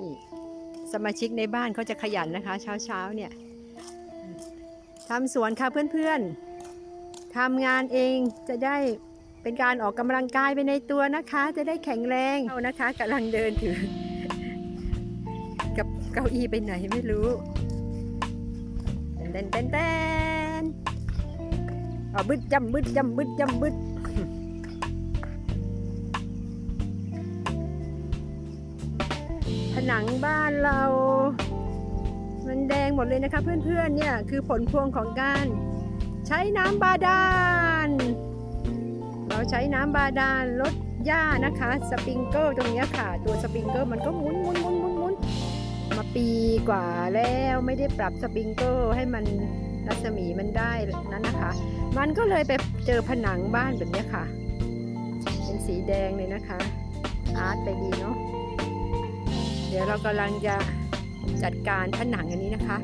นี่สมาชิกในบ้านเขาจะขยันนะคะ เช้าเช้าเนี่ยทำสวนค่ะเพื่อนๆทำงานเองจะได้เป็นการออกกำลังกายไปในตัวนะคะ จะได้แข็งแรงเอานะคะกำลังเดินถือ กับเก้าอี้ไปไหนไม่รู้เต้นเต้นเต้นเอบึดจำบึดจำบึดจำบึด ผนังบ้านเรา มันแดงหมดเลยนะคะเพื่อนๆเนี่ยคือผลพวงของการใช้น้ำบาดาล เราใช้น้ำบาดาลลดหญ้านะคะสปริงเกิลตรงเนี้ยค่ะ ตัวสปริงเกิลมันก็หมุนหมุนหมุนหมุนหมุนมาปีกว่าแล้วไม่ได้ปรับสปริงเกิลให้มันรัศมีมันได้นั้นนะคะ มันก็เลยไปเจอผนังบ้านแบบเนี้ยค่ะ เป็นสีแดงเลยนะคะ อาร์ตไปดีเนาะ ดี๋ยวเรากำลังจะจัดการผนังอันนี้นะคะ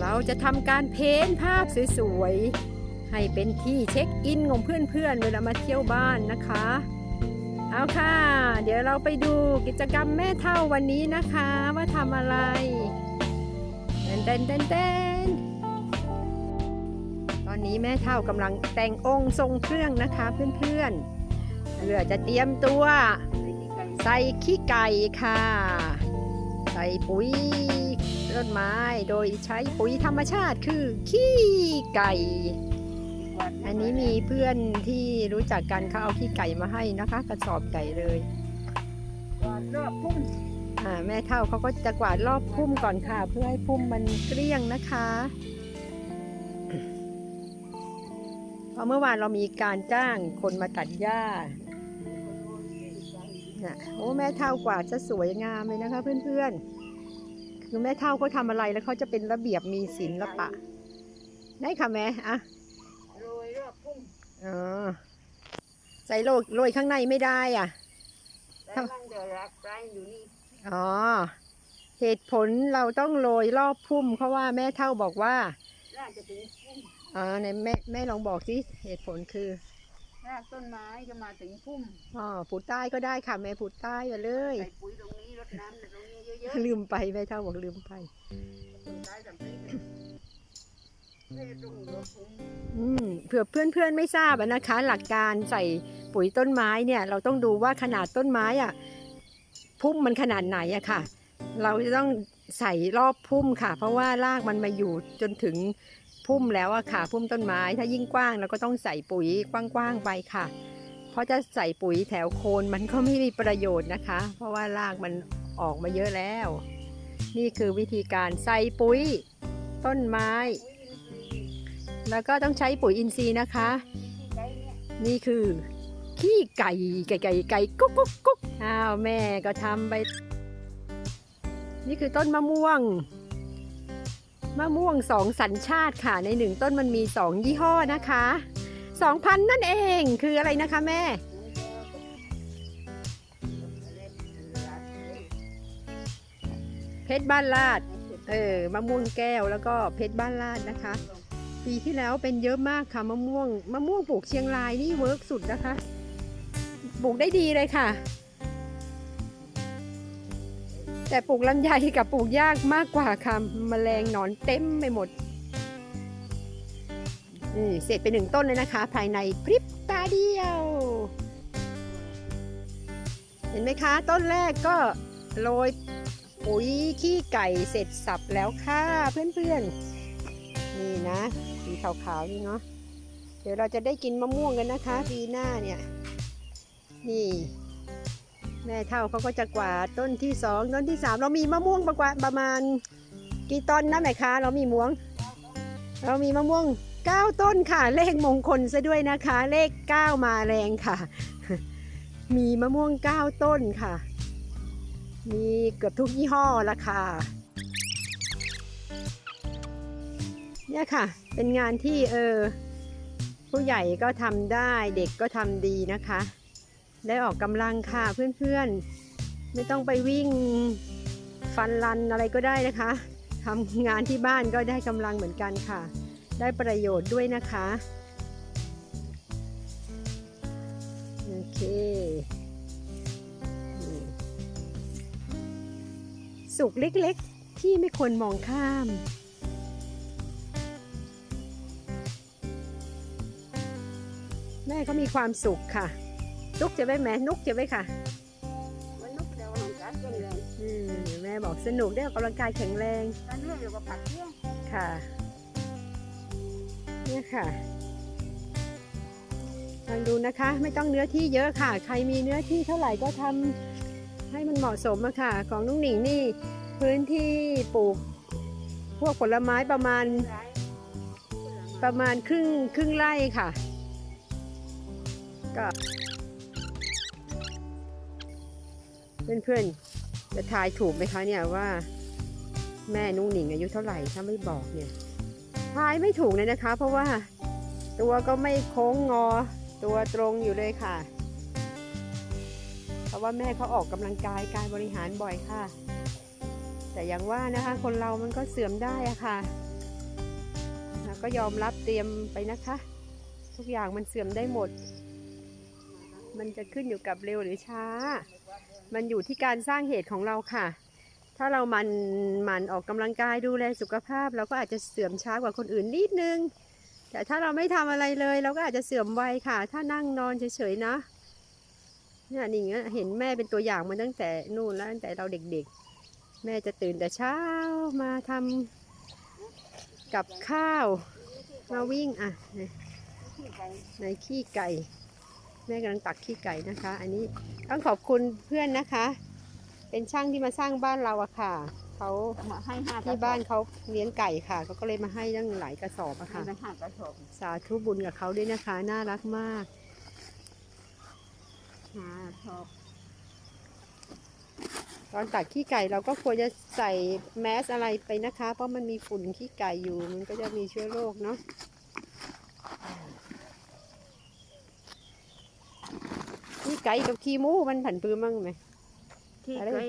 เราจะทำการเพ้นภาพสวยๆ ให้เป็นที่เช็คอินของเพื่อนๆ เวลามาเที่ยวบ้านนะคะ เอาค่ะ เดี๋ยวเราไปดูกิจกรรมแม่เท่าวันนี้นะคะว่าทำอะไรเต้นเต้นเต้นเต้นตอนนี้แม่เท่ากำลังแต่งองค์ทรงเครื่องนะคะเพื่อนๆเพื่อจะเตรียมตัวใส่ขี้ไก่ค่ะ ใส่ปุ๋ยต้นไม้โดยใช้ปุ๋ยธรรมชาติคือขี้ไก่ อันนี้มีเพื่อนที่รู้จักกันเขาเอาขี้ไก่มาให้นะคะกระสอบใหญ่เลยรอบพุ่มอ่าแม่เท่าเขาก็จะกวาดรอบพุ่มก่อนค่ะ เพื่อให้พุ่มมันเกลี้ยงนะคะเพราะเมื่อวานเรามีการจ้างคนมาตัดหญ้า น่ะโอ้แม่เท่ากวาดจะสวยงามเลยนะคะ เพื่อนๆ คือแม่เท่าเขาทำอะไรแล้วเขาจะเป็นระเบียบมีศิลปะ ได้ค่ะแม่อะโรยรอบพุ่มอ๋อใส่โรยโรยข้างในไม่ได้อะแล้วมันจะรักไรอยู่นี่อ๋อเหตุผลเราต้องโรยรอบพุ่มเพราะว่าแม่เท่าบอกว่าน่าจะถึงพุ่มอ๋อในแม่แม่ลองบอกสิเหตุผลคือ รากต้นไม้จะมาถึงพุ่มอ๋อผูดใต้ก็ได้ค่ะ แม่ผูดใต้ไปเลย ใส่ปุ๋ยตรงนี้รดน้ำตรงนี้เยอะลืมไปแม่เท่าบอกลืมไป ๆต้นไม้สำลีไม่ต้องรดพุ่มอืมเผื่อเพื่อนๆไม่ทราบอะนะคะ หลักการใส่ปุ๋ยต้นไม้เนี่ย เราต้องดูว่าขนาดต้นไม้อะพุ่มมันขนาดไหนอะค่ะ เราจะต้องใส่รอบพุ่มค่ะ เพราะว่ารากมันมาอยู่จนถึง พุ่มแล้วอะค่ะ พุ่มต้นไม้ถ้ายิ่งกว้างเราก็ต้องใส่ปุ๋ยกว้างๆไปค่ะ เพราะจะใส่ปุ๋ยแถวโคนมันก็ไม่มีประโยชน์นะคะ เพราะว่ารากมันออกมาเยอะแล้ว นี่คือวิธีการใส่ปุ๋ยต้นไม้ แล้วก็ต้องใช้ปุ๋ยอินทรีย์นะคะ นี่ยนี่คือขี้ไก่ไก่ไก่ไก่กุ๊กกุ๊กกุ๊กอ้าวแม่ก็ทำไป นี่คือต้นมะม่วง มะม่วงสองสัญชาติค่ะ ในหนึ่งต้นมันมีสองยี่ห้อนะคะสองพันนั่นเองคืออะไรนะคะแม่ เพชรบ้านลาด เออมะม่วงแก้วแล้วก็เพชรบ้านลาดนะคะ ปีที่แล้วเป็นเยอะมากค่ะมะม่วงมะม่วงปลูกเชียงรายนี่เวิร์กสุดนะคะ ปลูกได้ดีเลยค่ะ แต่ปลูกลำไยกับปลูกยากมากกว่าค่ะมแมลงหนอนเต็มไปหมดนี่เสร็จไปหนึ่งต้นเลยนะคะ ภายในพริบตาเดียว เห็นไหมคะ ต้นแรกก็โรยปุ๋ยขี้ไก่เสร็จสับแล้วค่ะเพื่อนๆ นี่นะสีขาวๆนี่เนาะเดี๋ยวเราจะได้กินมะม่วงกันนะคะปีหน้าเนี่ย นี่ แม่เท่าเขาก็จะกวาดต้นที่สองต้นที่สามเรามีมะม่วงประกวาประมาณ กี่ต้นนะแม่คะเรามีม่วง เรามีมะม่วงเก้าต้นค่ะ เลขมงคลซะด้วยนะคะ เลขเก้ามาแรงค่ะ มีมะม่วงเก้าต้นค่ะ มีเกือบทุกยี่ห้อละค่ะเนี่ยค่ะ เป็นงานที่เออผู้ใหญ่ก็ทำได้เด็กก็ทำดีนะคะ ได้ออกกำลังค่ะเพื่อนๆ ไม่ต้องไปวิ่งฟันรันอะไรก็ได้นะคะทำงานที่บ้านก็ได้กำลังเหมือนกันค่ะ ได้ประโยชน์ด้วยนะคะโอเคสุขเล็กๆ ที่ไม่ควรมองข้ามแม่ก็มีความสุขค่ะ นุกจะไว้แม่นุกจะไว้ค่ะมันนุกเดียวหลังจากเย็นเลยอืมแม่บอกสนุกได้ออกกำลังกายแข็งแรง ตอนนี้อยู่กับผักเที่ยงค่ะเนี่ยค่ะลองดูนะคะ ไม่ต้องเนื้อที่เยอะค่ะ ใครมีเนื้อที่เท่าไหร่ก็ทำให้มันเหมาะสมอะค่ะ ของนุ่งหนิงนี่พื้นที่ปลูก พวกผลไม้ประมาณร้ายประมาณครึ่งครึ่งไร่ค่ะ ก็ เพื่อนๆจะทายถูกไหมคะเนี่ยว่าแม่นุ่งหนิงอายุเท่าไหร่ถ้าไม่บอกเนี่ยทายไม่ถูกเลยนะคะ เพราะว่าตัวก็ไม่โค้งงอ ตัวตรงอยู่เลยค่ะ เพราะว่าแม่เขาออกกำลังกายการบริหารบ่อยค่ะ แต่อย่างว่านะคะ คนเรามันก็เสื่อมได้อะค่ะแล้วก็ยอมรับเตรียมไปนะคะ ทุกอย่างมันเสื่อมได้หมด มันจะขึ้นอยู่กับเร็วหรือช้า มันอยู่ที่การสร้างเหตุของเราค่ะ ถ้าเรามันมันออกกำลังกายดูแลสุขภาพ เราก็อาจจะเสื่อมช้ากว่าคนอื่นนิดนึง แต่ถ้าเราไม่ทำอะไรเลย เราก็อาจจะเสื่อมไวค่ะ ถ้านั่งนอนเฉยๆนะเนี่ยนี่งเห็นแม่เป็นตัวอย่างมาตั้งแต่นู่นแล้วตั้งแต่เราเด็กๆ แม่จะตื่นแต่เช้ามาทำกับข้าว มาวิ่งอะในที่ไปในขี้ไก่ แม่กำลังตักขี้ไก่นะคะ อันนี้ต้องขอบคุณเพื่อนนะคะ เป็นช่างที่มาสร้างบ้านเราอะค่ะเขามาให้ห้ากระสอบที่บ้านเขาเลี้ยงไก่ค่ะเขาก็เลยมาให้ตั้งหลายกระสอบอะให้ค่ะไปห้ากระสอบสาธุบุญกับเขาด้วยนะคะ น่ารักมากห้าชอบตอนตักขี้ไก่เราก็ควรจะใส่แมสอะไรไปนะคะ เพราะมันมีฝุ่นขี้ไก่อยู่ มันก็จะมีเชื้อโรคเนาะ ไก่กับขี้หมูมันผันปื้มมั้งไหม ขี้อะไร ไก่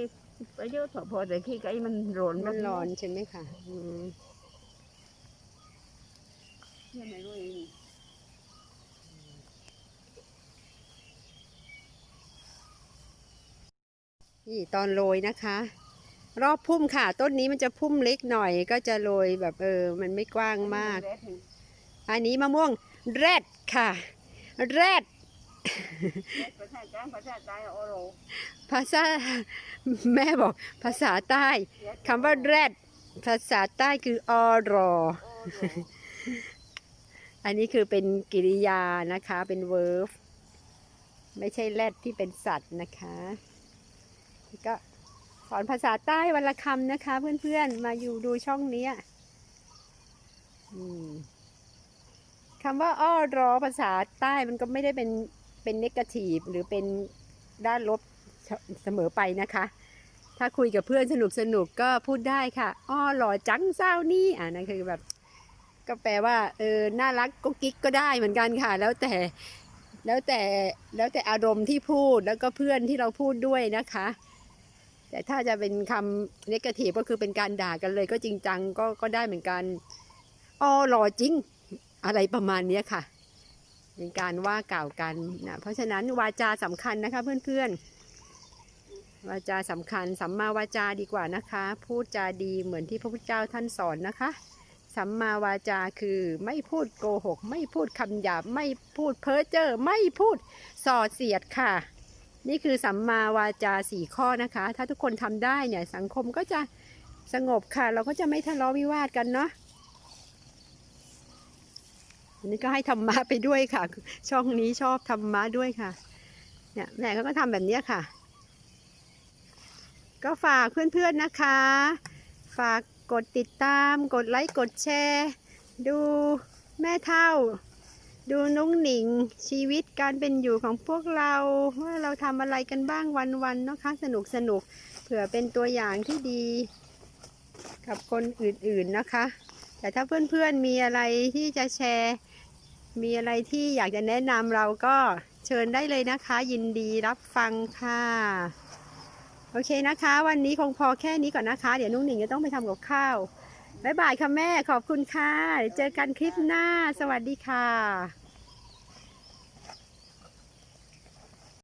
ไปเยอะพอแต่ขี้ไก่มันร้อนมันร้อนใช่ไหมคะอืมเนี่ยไม่รู้เองนี่ตอนโรยนะคะ รอบพุ่มค่ะ ต้นนี้มันจะพุ่มเล็กหน่อย ก็จะโรยแบบเออ มันไม่กว้างมาก อันนี้มะม่วงแรดค่ะ แรด ประชาจ้างประชาใจโอโรภาษาแม่บอกภาษาใต้คำว่าแรดภาษาใต้คืออรอ อันนี้คือเป็นกิริยานะคะ เป็นเวิร์บไม่ใช่แรดที่เป็นสัตว์นะคะแล้วก็สอนภาษาใต้วันละคำนะคะ เพื่อนๆ มาอยู่ดูช่องเนี้ยอืมคำว่าอ้อรอภาษาใต้มันก็ไม่ได้เป็น เป็นนกาทีฟหรือเป็นด้านลบเสมอไปนะคะ ถ้าคุยกับเพื่อนสนุกสนุกก็พูดได้ค่ะอ้อหล่อจังเศร้านี่อ่านั่นคือแบบก็แปลว่าเออน่ารักกุ๊กกิ๊กก็ได้เหมือนกันค่ะ แล้วแต่แล้วแต่แล้วแต่อารมณ์ที่พูดแล้วก็เพื่อนที่เราพูดด้วยนะคะ แต่ถ้าจะเป็นคำเนกาทีฟก็คือเป็นการด่ากันเลยก็จริงจังก็ก็ได้เหมือนกันอ้อหล่อจริงอะไรประมาณนี้ค่ะ เป็นการว่ากล่าวกันนะเพราะฉะนั้นวาจาสำคัญนะคะเพื่อนๆ วาจาสำคัญสัมมาวาจาดีกว่านะคะ พูดจาดีเหมือนที่พระพุทธเจ้าท่านสอนนะคะสัมมาวาจาคือไม่พูดโกหก ไม่พูดคำหยาบไม่พูดเพ้อเจ้อไม่พูดส่อเสียดค่ะ นี่คือสัมมาวาจาสี่ข้อนะคะ ถ้าทุกคนทำได้เนี่ยสังคมก็จะสงบค่ะ เราก็จะไม่ทะเลาะวิวาทกันเนาะ อันนี้ก็ให้ธรรมะไปด้วยค่ะ ช่องนี้ชอบธรรมะด้วยค่ะ เนี่ยแม่ก็ทำแบบนี้ค่ะ ก็ฝากเพื่อนๆนะคะ ฝากกดติดตาม กดไลค์ กดแชร์ ดูแม่เท่า ดูนุ้งหนิง ชีวิตการเป็นอยู่ของพวกเรา ว่าเราทำอะไรกันบ้างวันๆนะคะสนุกสนุกเผื่อเป็นตัวอย่างที่ดี กับคนอื่นๆนะคะ แต่ถ้าเพื่อนๆมีอะไรที่จะแชร์ มีอะไรที่อยากจะแนะนำเราก็เชิญได้เลยนะคะ ยินดีรับฟังค่ะ โอเคนะคะ วันนี้คงพอแค่นี้ก่อนนะคะ เดี๋ยวนุ่งหนิงจะต้องไปทำกับข้าวบ๊ายบายค่ะแม่ขอบคุณค่ะเดี๋ยวเจอกันคลิปหน้า สวัสดีค่ะ